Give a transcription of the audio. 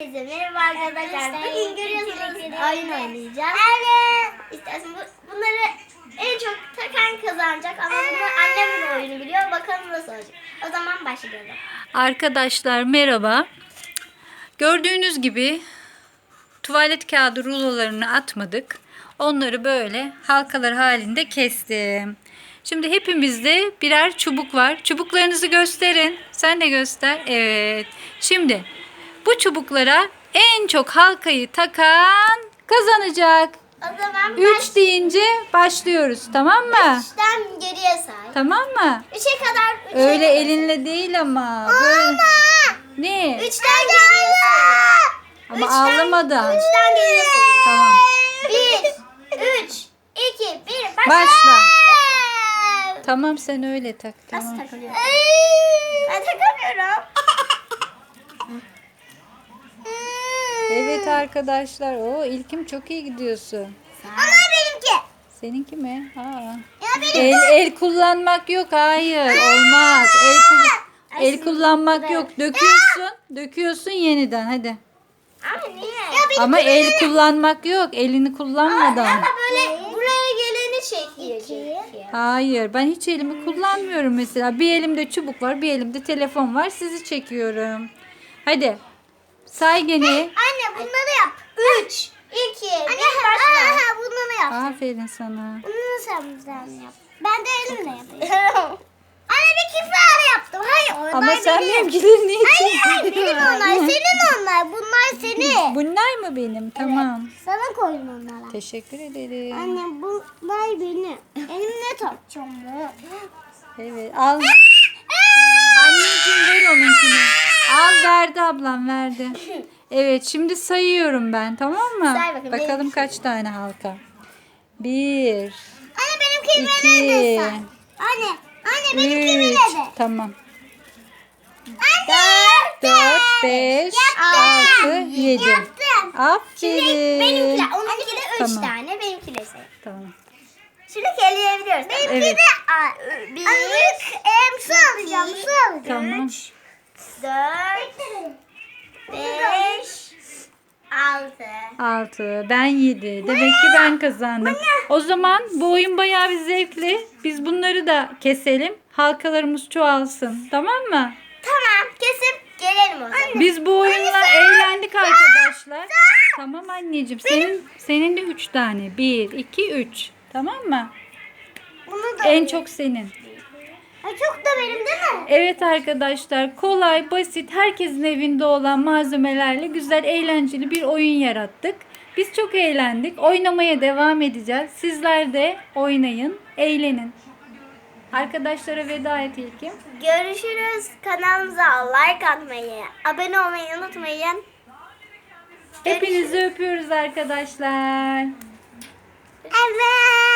Herkese merhaba arkadaşlar. Bugün görüyorsunuz oyun oynayacağız. Evet. İstersen bu, bunları en çok takan kazanacak ama bunu annemin oyunu biliyor. Bakalım nasıl olacak. O zaman başlayalım. Arkadaşlar merhaba. Gördüğünüz gibi tuvalet kağıdı rulolarını atmadık. Onları böyle halkalar halinde kestim. Şimdi hepimizde birer çubuk var. Çubuklarınızı gösterin. Sen de göster. Evet. Şimdi bu çubuklara en çok halkayı takan kazanacak. O zaman 3 deyince başlıyoruz. Tamam mı? baştan geriye say. Tamam mı? Üçe kadar. Üçe Öyle kadar. elinle değil ama. Böyle. Ne? Üçten geriye say. Ama Üçten- ağlamadan. Üçten geriye say. Tamam. Bir, üç, iki, bir. Başla. Başla. Tamam sen öyle tak. Nasıl Tamam. takılıyor? Ben takamıyorum. Evet arkadaşlar. O İlkim çok iyi gidiyorsun. Ama benimki. Seninki mi? Ha. Ya benim. El el kullanmak yok. Hayır. Olmaz. El kul- el kullanmak yok. Döküyorsun. Döküyorsun yeniden hadi. Ama niye? Ya Ama el kullanmak yok. Elini kullanmadan. Ama böyle buraya geleni çekiyor. Hayır. Ben hiç elimi kullanmıyorum mesela. Bir elimde çubuk var, bir elimde telefon var. Sizi çekiyorum. Hadi. Say gene. Anne bunları yap. Üç, iki, bir başla. Aha, bunları yap. Aferin sana. Bunu sen bizden yap. Ben de elimle yapayım. Anne bir iki tane yaptım. Hayır onlar Ama sen benim. benimkileri niye Hayır hayır benim onlar. Senin onlar. Bunlar senin. Bunlar mı benim? Tamam. Sana koydum onlara. Teşekkür ederim. Anne bunlar benim. Elimle tutacağım bu. Evet. Al. Anneciğim ver onunkini. Al verdi ablam verdi. Evet şimdi sayıyorum ben tamam mı? Say bakalım, Bakalım neymiş? kaç tane halka. Bir, Anne benimkini İki. de say. Anne. Anne benimkini üç. de. Tamam. Dört. Dört, beş, altı, yedi. Yaptım. Aferin. Benimkiler. Onunki de üç Tamam. tane. Benimki de şey. Tamam. Şimdi eleyebiliyoruz. Benimki Evet. de a, bir. Em, su alacağım. Su alacağım. Tamam. Dört. Beş. Altı. Altı. Ben yedi. Demek ki ben kazandım. O zaman bu oyun bayağı bir zevkli. Biz bunları da keselim. Halkalarımız çoğalsın. Tamam mı? Tamam. Kesip gelelim o zaman. Biz bu oyunla eğlendik arkadaşlar. Tamam anneciğim. Senin senin de üç tane. Bir, iki, üç. Tamam mı? Bunu da. En çok senin. Çok da benim değil mi? Evet arkadaşlar kolay, basit, herkesin evinde olan malzemelerle güzel, eğlenceli bir oyun yarattık. Biz çok eğlendik. Oynamaya devam edeceğiz. Sizler de oynayın, eğlenin. Arkadaşlara veda et İlkim. Görüşürüz. Kanalımıza like atmayı, abone olmayı unutmayın. Hepinizi öpüyoruz arkadaşlar. Evet.